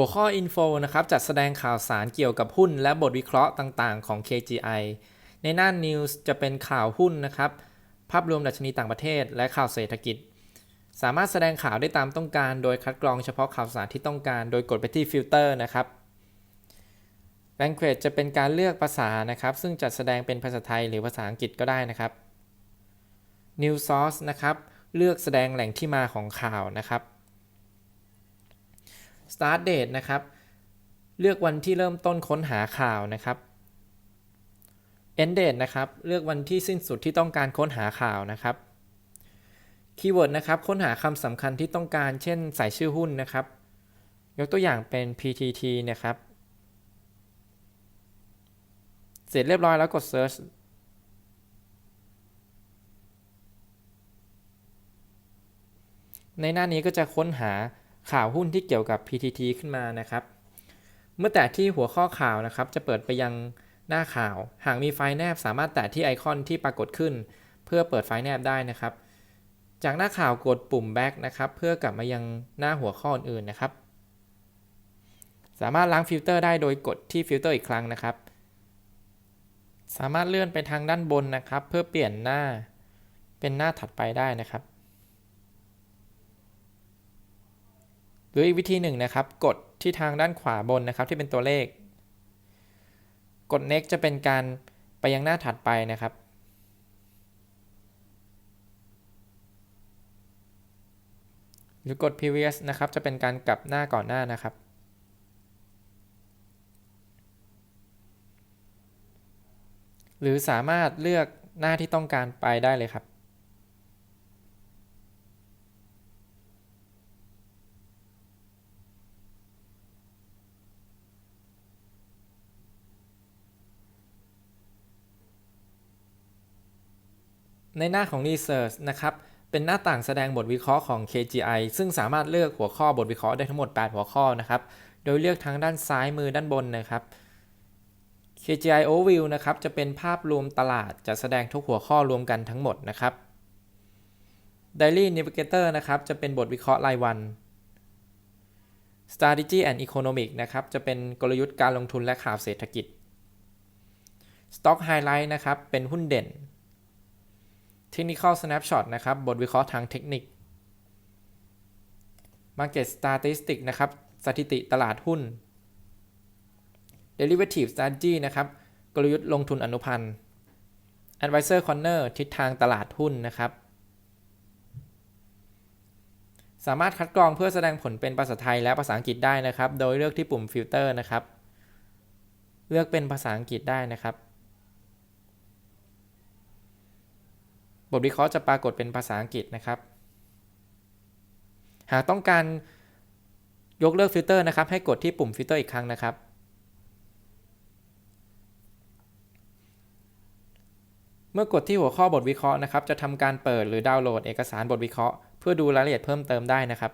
หัวข้อ Info นะครับจัดแสดงข่าวสารเกี่ยวกับหุ้น และบทวิเคราะห์ต่างๆ ของ KGI ในหน้า News จะเป็นข่าวหุ้นนะครับ ภาพรวมดัชนีต่างประเทศ และข่าวเศรษฐกิจ สามารถแสดงข่าวได้ตามต้องการ โดยคัดกรองเฉพาะข่าวสารที่ต้องการ โดยกดไปที่ฟิลเตอร์นะครับ Language จะเป็นการเลือกภาษานะครับ ซึ่งจัดแสดงเป็นภาษาไทยหรือภาษาอังกฤษก็ได้นะครับ New Source นะครับ เลือกแสดงแหล่งที่มาของข่าวนะครับ Start Date นะครับ เลือกวันที่เริ่มต้นค้นหาข่าวนะครับ End Date นะครับ เลือกวันที่สิ้นสุดที่ต้องการค้นหาข่าวนะครับ Keyword นะครับ ค้นหาคำสำคัญที่ต้องการ เช่น ใส่ชื่อหุ้นนะครับ ยกตัวอย่างเป็น PTT นะครับ เสร็จเรียบร้อยแล้วกด Search ในหน้านี้ก็จะค้นหา ข่าวหุ้นที่เกี่ยวกับ PTT ขึ้นมานะครับ เมื่อแตะที่หัวข้อข่าวนะครับ จะเปิดไปยังหน้าข่าว หากมีไฟล์แนบสามารถแตะที่ไอคอนที่ปรากฏขึ้น เพื่อเปิดไฟล์แนบได้นะครับ จากหน้าข่าวกดปุ่ม back นะครับเพื่อกลับมายังหน้าหัวข้ออื่นๆนะครับ สามารถล้างฟิลเตอร์ได้โดยกดที่ฟิลเตอร์อีกครั้งนะครับ สามารถเลื่อนไปทางด้านบนนะครับ เพื่อเปลี่ยนหน้าเป็นหน้าถัดไปได้นะครับ หรืออีกวิธีหนึ่งนะครับ กดที่ทางด้านขวาบนนะครับ ที่เป็นตัวเลข กด next จะเป็นการไปยังหน้าถัดไปนะครับ หรือกด previous นะครับ จะเป็นการกลับหน้าก่อนหน้านะครับหรือสามารถเลือกหน้าที่ต้องการไปได้เลยครับ ในหน้าของ Research นะครับ เป็นหน้าต่างแสดงบทวิเคราะห์ของ KGI ซึ่งสามารถเลือกหัวข้อบทวิเคราะห์ได้ทั้งหมด 8 หัวข้อนะครับ โดยเลือกทางด้านซ้ายมือด้านบนนะครับ KGI Overview นะครับ จะเป็นภาพรวมตลาด จะแสดงทุกหัวข้อรวมกันทั้งหมดนะครับ Daily Navigator นะครับ จะเป็นบทวิเคราะห์รายวัน Strategy and Economic นะครับ จะเป็นกลยุทธ์การลงทุนและข่าวเศรษฐกิจ Stock Highlight นะครับ เป็นหุ้นเด่น Technical Snapshot นะครับ บทวิเคราะห์ทางเทคนิค Market Statistics นะครับ สถิติตลาดหุ้น Derivative Strategy นะครับ กลยุทธ์ลงทุนอนุพันธ์ Advisor Corner ทิศทางตลาดหุ้นนะครับ สามารถคัดกรองเพื่อแสดงผลเป็นภาษาไทยและภาษาอังกฤษได้นะครับ โดยเลือกที่ปุ่ม Filter นะครับ เลือกเป็นภาษาอังกฤษได้นะครับ บทวิเคราะห์จะปรากฏเป็นภาษาอังกฤษนะครับ หากต้องการยกเลิกฟิลเตอร์นะครับ ให้กดที่ปุ่มฟิลเตอร์อีกครั้งนะครับ เมื่อกดที่หัวข้อบทวิเคราะห์นะครับ จะทำการเปิดหรือดาวน์โหลดเอกสารบทวิเคราะห์ เพื่อดูรายละเอียดเพิ่มเติมได้นะครับ